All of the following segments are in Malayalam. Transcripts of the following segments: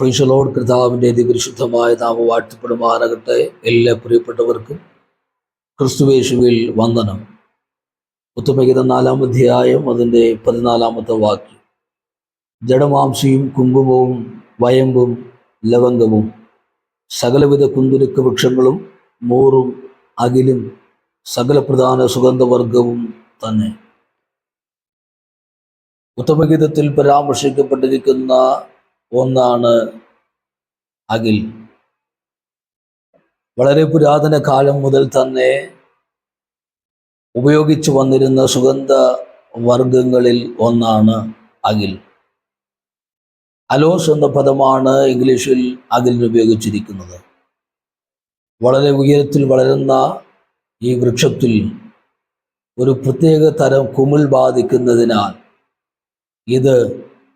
ഫ്രീഷലോഡ് കർത്താവിന്റെ അതിപരിശുദ്ധമായ നാമ വാഴ്ത്തപ്പെടുമാറാകട്ടെ എല്ലാ പ്രിയപ്പെട്ടവർക്കും ക്രിസ്തുവേശുവിൽ വന്ദനം. ഉത്തമഗീത നാലാം അധ്യായം അതിന്റെ പതിനാലാമത്തെ വാക്യം. ജഡമാംസിയും കുങ്കുമവും വയമ്പും ലവംഗവും സകലവിധ കുന്തുരുക്ക വൃക്ഷങ്ങളും മോറും അകിലും സകല പ്രധാന സുഗന്ധവർഗവും തന്നെ. ഉത്തമഗീതത്തിൽ പരാമർശിക്കപ്പെട്ടിരിക്കുന്ന ഒന്നാണ് അഖിൽ. വളരെ പുരാതന കാലം മുതൽ തന്നെ ഉപയോഗിച്ചു വന്നിരുന്ന സുഗന്ധ വർഗങ്ങളിൽ ഒന്നാണ് അഖിൽ. അലോസ് എന്ന പദമാണ് ഇംഗ്ലീഷിൽ അഖിലിന് ഉപയോഗിച്ചിരിക്കുന്നത്. വളരെ ഉയരത്തിൽ വളരുന്ന ഈ വൃക്ഷത്തിൽ ഒരു പ്രത്യേക തരം കുമിൾ ബാധിക്കുന്നതിനാൽ ഇത്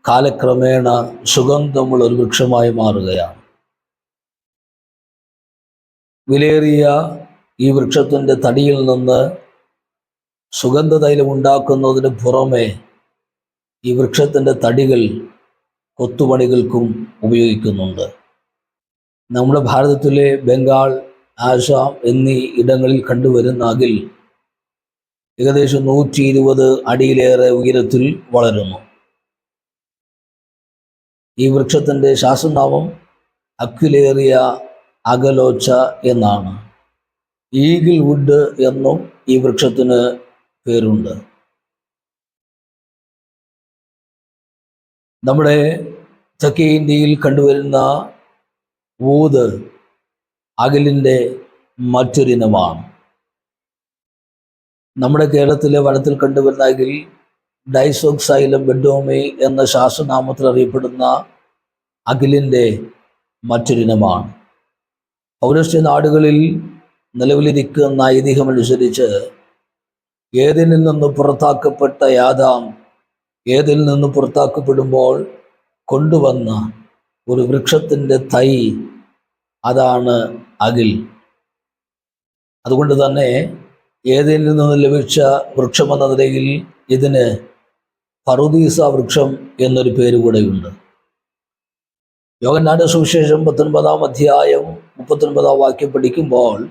കാലക്രമേണ സുഗന്ധമുള്ള ഒരു വൃക്ഷമായി മാറുകയാണ്. വിലേറിയ ഈ വൃക്ഷത്തിന്റെ തടിയിൽ നിന്ന് സുഗന്ധതൈലം ഉണ്ടാക്കുന്നതിന് പുറമെ ഈ വൃക്ഷത്തിന്റെ തടികൾ കൊത്തുപണികൾക്കും ഉപയോഗിക്കുന്നുണ്ട്. നമ്മുടെ ഭാരതത്തിലെ ബംഗാൾ ആസാം എന്നീ ഇടങ്ങളിൽ കണ്ടുവരുന്ന അകിൽ ഏകദേശം നൂറ്റി ഇരുപത് അടിയിലേറെ ഉയരത്തിൽ വളരുന്നു. ഈ വൃക്ഷത്തിന്റെ ശാസ്ത്രനാമം അക്വിലേറിയ അകലോച്ച എന്നാണ്. ഈഗിൾ വുഡ് എന്നും ഈ വൃക്ഷത്തിന് പേരുണ്ട്. നമ്മുടെ തെക്കേ ഇന്ത്യയിൽ കണ്ടുവരുന്ന ഊത് അകലിന്റെ മറ്റൊരിനമാണ്. നമ്മുടെ കേരളത്തിലെ വനത്തിൽ കണ്ടുവരുന്ന അകിൽ ഡൈസോക്സൈലം ബെഡോമി എന്ന ശാസ്ത്രനാമത്തിൽ അറിയപ്പെടുന്ന അഖിലിന്റെ മറ്റൊരിനമാണ് പൗരസ്ത്യ നാടുകളിൽ നിലവിലിരിക്കുന്ന ഐതിഹ്യമനുസരിച്ച് ഏതിൽ നിന്ന് പുറത്താക്കപ്പെട്ട യാദാം ഏതിൽ നിന്ന് പുറത്താക്കപ്പെടുമ്പോൾ കൊണ്ടുവന്ന ഒരു വൃക്ഷത്തിന്റെ തൈ അതാണ് അകിൽ അതുകൊണ്ട് തന്നെ ഏതിൽ നിന്ന് ലഭിച്ച വൃക്ഷമെന്ന നിലയിൽ ഇതിന് പറുദീസ വൃക്ഷം എന്നൊരു പേര് കൂടെയുണ്ട്. യോഗനാട് സുവിശേഷം പത്തൊൻപതാം അധ്യായം മുപ്പത്തൊൻപതാം വാക്യം പഠിക്കുമ്പോൾ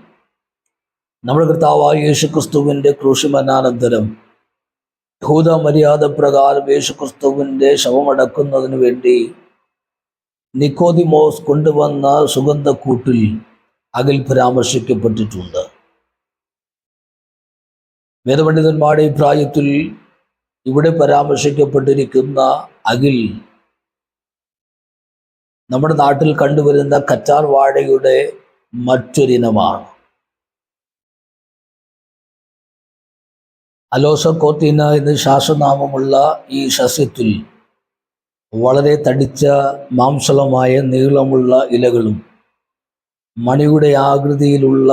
നമ്മുടെ കർത്താവായ യേശു ക്രിസ്തുവിന്റെ ക്രൂശിമനാനന്തരം ഭൂത മര്യാദ പ്രകാരം യേശു ക്രിസ്തുവിന്റെ ശവമടക്കുന്നതിന് വേണ്ടി നിക്കോതിമോസ് കൊണ്ടുവന്ന സുഗന്ധക്കൂട്ടിൽ അകിൽ പരാമർശിക്കപ്പെട്ടിട്ടുണ്ട്. വേദപണ്ഡിതന്മാരുടെ അഭിപ്രായത്തിൽ ഇവിടെ പരാമർശിക്കപ്പെട്ടിരിക്കുന്ന അകിൽ നമ്മുടെ നാട്ടിൽ കണ്ടുവരുന്ന കറ്റാർ വാഴയുടെ മറ്റൊരിനമാണ് അലോസക്കോത്തിന എന്ന് ശാസ്ത്രനാമമുള്ള ഈ സസ്യത്തിൽ വളരെ തടിച്ച മാംസളമായ നീളമുള്ള ഇലകളും മണിയുടെ ആകൃതിയിലുള്ള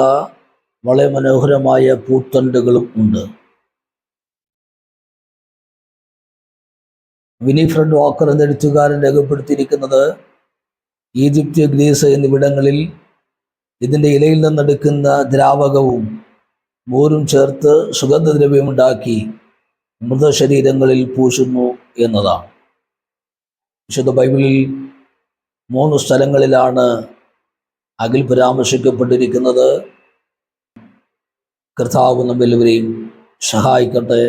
വളരെ മനോഹരമായ പൂത്തണ്ടുകളും ഉണ്ട്. വിനിഫ്രഡ് വാക്കർ എന്ന എഴുത്തുകാരൻ രേഖപ്പെടുത്തിയിരിക്കുന്നത് ഈജിപ്ത് ഗ്രീസ് എന്നിവിടങ്ങളിൽ ഇതിന്റെ ഇലയിൽ നിന്നെടുക്കുന്ന ദ്രാവകവും മോരും ചേർത്ത് സുഗന്ധദ്രവ്യമുണ്ടാക്കി മൃതശരീരങ്ങളിൽ പൂശുന്നു എന്നതാണ്. വിശുദ്ധ ബൈബിളിൽ മൂന്ന് സ്ഥലങ്ങളിലാണ് അകിൽ പരാമർശിക്കപ്പെട്ടിരിക്കുന്നത്. കർത്താവ് നമ്മെല്ലാവരെയും സഹായിക്കട്ടെ.